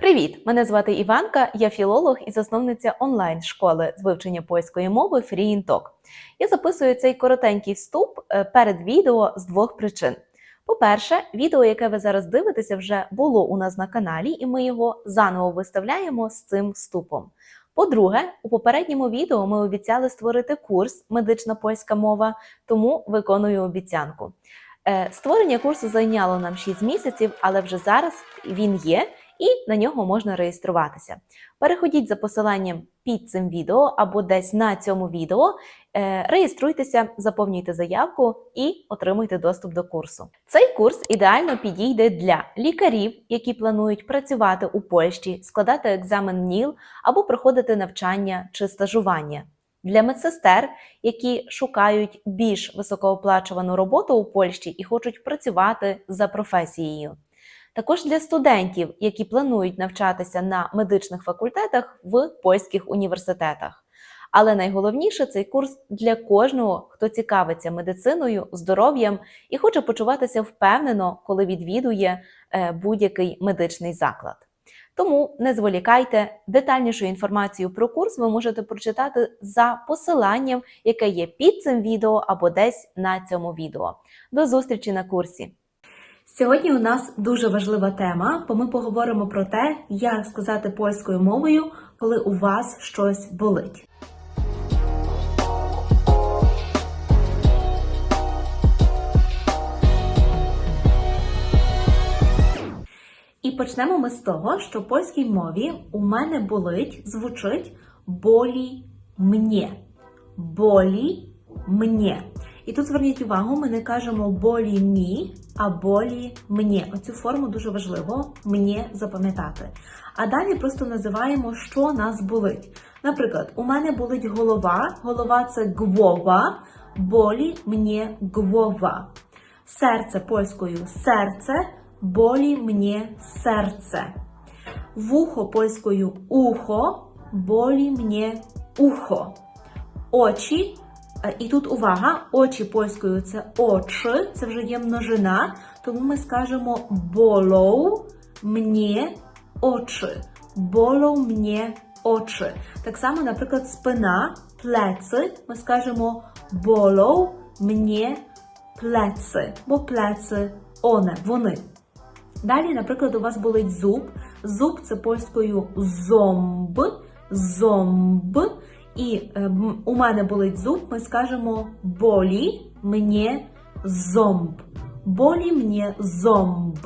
Привіт! Мене звати Іванка, я філолог і засновниця онлайн-школи з вивчення польської мови FreeInTalk. Я записую цей коротенький вступ е, перед відео з двох причин. По-перше, відео, яке ви зараз дивитеся, вже було у нас на каналі, і ми його заново виставляємо з цим вступом. По-друге, у попередньому відео ми обіцяли створити курс Медична польська мова, тому виконую обіцянку. Е, Створення курсу зайняло нам 6 місяців, але вже зараз він є і на нього можна реєструватися. Переходіть за посиланням під цим відео або десь на цьому відео, е, реєструйтеся, заповнюйте заявку і отримуйте доступ до курсу. Цей курс ідеально підійде для лікарів, які планують працювати у Польщі, складати екзамен НІЛ або проходити навчання чи стажування. Для медсестер, які шукають більш високооплачувану роботу у Польщі і хочуть працювати за професією. Також для студентів, які планують навчатися на медичних факультетах в польських університетах. Але найголовніше цей курс для кожного, хто цікавиться медициною, здоров'ям і хоче почуватися впевнено, коли відвідує е, будь-який медичний заклад. Тому не зволікайте, детальнішу інформацію про курс ви можете прочитати за посиланням, яке є під цим відео або десь на цьому відео. До зустрічі на курсі! Сьогодні у нас дуже важлива тема, бо ми поговоримо про те, як сказати польською мовою, коли у вас щось болить. І почнемо ми з того, що в польській мові у мене болить звучить болі м'є. Болі м'є. І тут зверніть увагу, ми не кажемо болі мі, а болі мені. Оцю форму дуже важливо мені запам'ятати. А далі просто називаємо, що нас болить. Наприклад, у мене болить голова, голова це гвова, болі мені гвова. Серце польською серце, болі мені серце. Вухо польською ухо, болі мені ухо. Очі І тут увага, очі польською це очі, це вже є множина, тому ми скажемо болоу мені очі. Болоу мені очі. Так само, наприклад, спина, плеці, ми скажемо болоу мені плеці, бо плеці one, вони. Далі, наприклад, у вас болить зуб. Зуб це польською зомб, зомб. І е, у мене болить зуб, ми скажемо болі мені зомб. Болі мені зомб.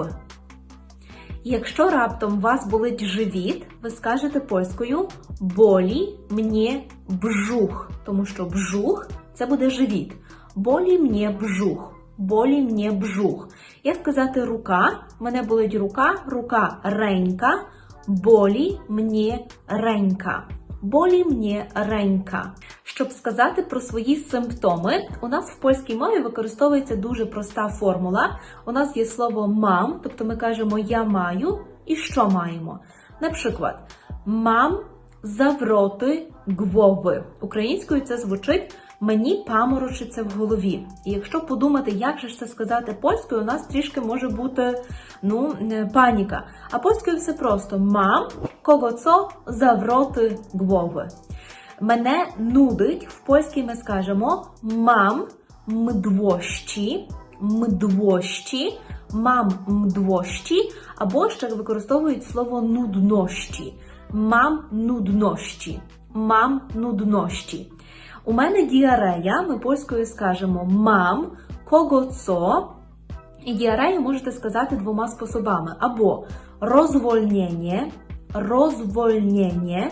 Якщо раптом у вас болить живіт, ви скажете польською болі мені бжух, тому що бжух це буде живіт. Болі мені бжух. Болі мені бжух. Як сказати рука, мене болить рука, рука ренька, болі мені ренька. Болі мені ренька. Щоб сказати про свої симптоми, у нас в польській мові використовується дуже проста формула. У нас є слово мам, тобто ми кажемо я маю і що маємо. Наприклад, мам завроти гвови. Українською це звучить мені паморочиться в голові. І якщо подумати, як же це сказати польською, у нас трішки може бути ну, паніка. А польською все просто мам кого цо завроти гвови. Мене нудить, в польській ми скажемо мам мдвощі, мдвощі, мам мдвощі, або ще використовують слово нуднощі. Мам нуднощі, мам нуднощі. У мене діарея, ми польською скажемо мам, кого цо. І діарею можете сказати двома способами: або розвольнення, розвольнення,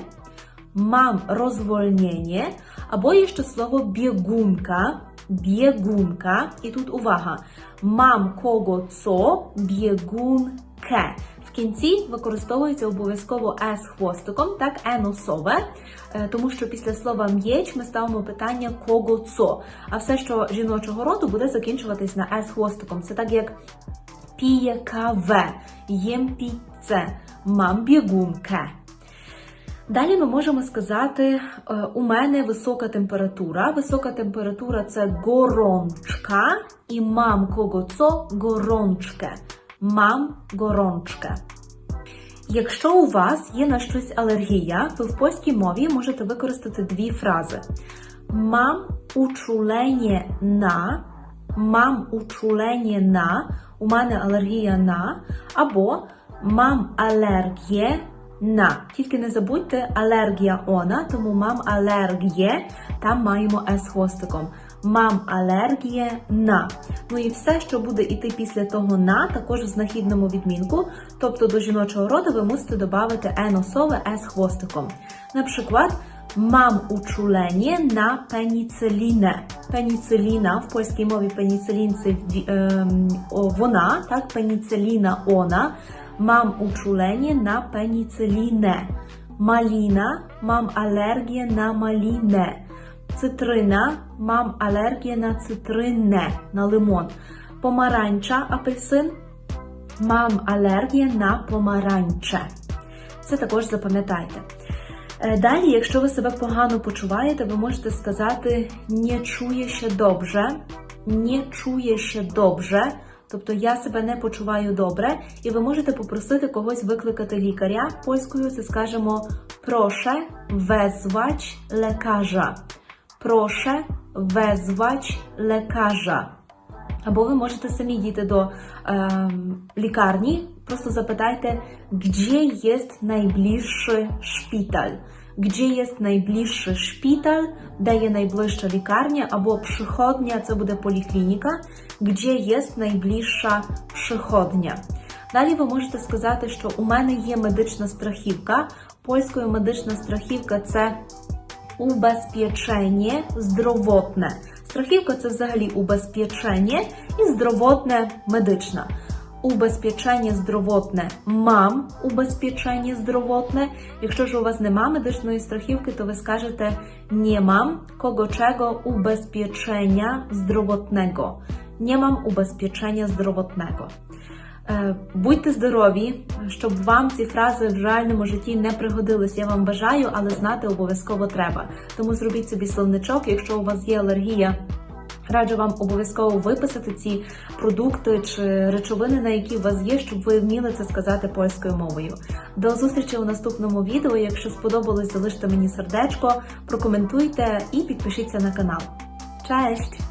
мам розвольнення, або є ще слово бігунка, бігунка. І тут увага. Мам кого цо бігунке. В кінці використовується обов'язково е з хвостиком, так е носове, тому що після слова м'єч ми ставимо питання кого цо. А все, що жіночого роду, буде закінчуватись на е з хвостиком. Це так як піє каве, їм піце, мам бігунке. Далі ми можемо сказати, у мене висока температура. Висока температура це горончка, і мам кого цо горончке. Мам горончке. Якщо у вас є на щось алергія, то в польській мові можете використати дві фрази: Mam uczulenie na, mam uczulenie na, у мене алергія на, або mam alergię на. Тільки не забудьте алергія она, тому мам алергіє, там маємо с хвостиком. Мам алергіє на. Ну і все, що буде іти після того на, також в знахідному відмінку. Тобто до жіночого роду ви мусите додати н особи с хвостиком. Наприклад, Mam uczulenie na penicylinę. Penicelina, w polskiej mowie penicillin. Mam uczulenie na. Malina, mam alergię na malinę. Cytryna, mam alergię na cytrynę, na лимон. Pomarańcza, апельсин, mam alergię na pomarańcze. Це також запам'ятайте. Е, Далі, якщо ви себе погано почуваєте, ви можете сказати не чує ще добре, не чує ще добре, тобто я себе не почуваю добре, і ви можете попросити когось викликати лікаря. Польською це скажемо проше wezwać lekarza. Проше wezwać lekarza. Або ви можете самі дійти до ем, лікарні, просто запитайте, gdzie jest najbliższy szpital? Gdzie jest najbliższy szpital, де є найближча лікарня, або przychodnia, це буде поліклініка, gdzie jest najbliższa przychodnia. Далі ви можете сказати, що у мене є медична страхівка. Польською медична страхівка це убезпечення здравотне. Страхівка це взагалі убезпечення і здравотне медична. Убезпечення здравотне мам убезпечення здравотне. Якщо ж у вас нема медичної страхівки, то ви скажете не мам кого чого убезпечення здравотnego. Не мам убезпечення здравотnego. Е, Будьте здорові, щоб вам ці фрази в реальному житті не пригодились. Я вам бажаю, але знати обов'язково треба. Тому зробіть собі словничок, якщо у вас є алергія. Раджу вам обов'язково виписати ці продукти чи речовини, на які у вас є, щоб ви вміли це сказати польською мовою. До зустрічі у наступному відео. Якщо сподобалось, залиште мені сердечко, прокоментуйте і підпишіться на канал. Cześć!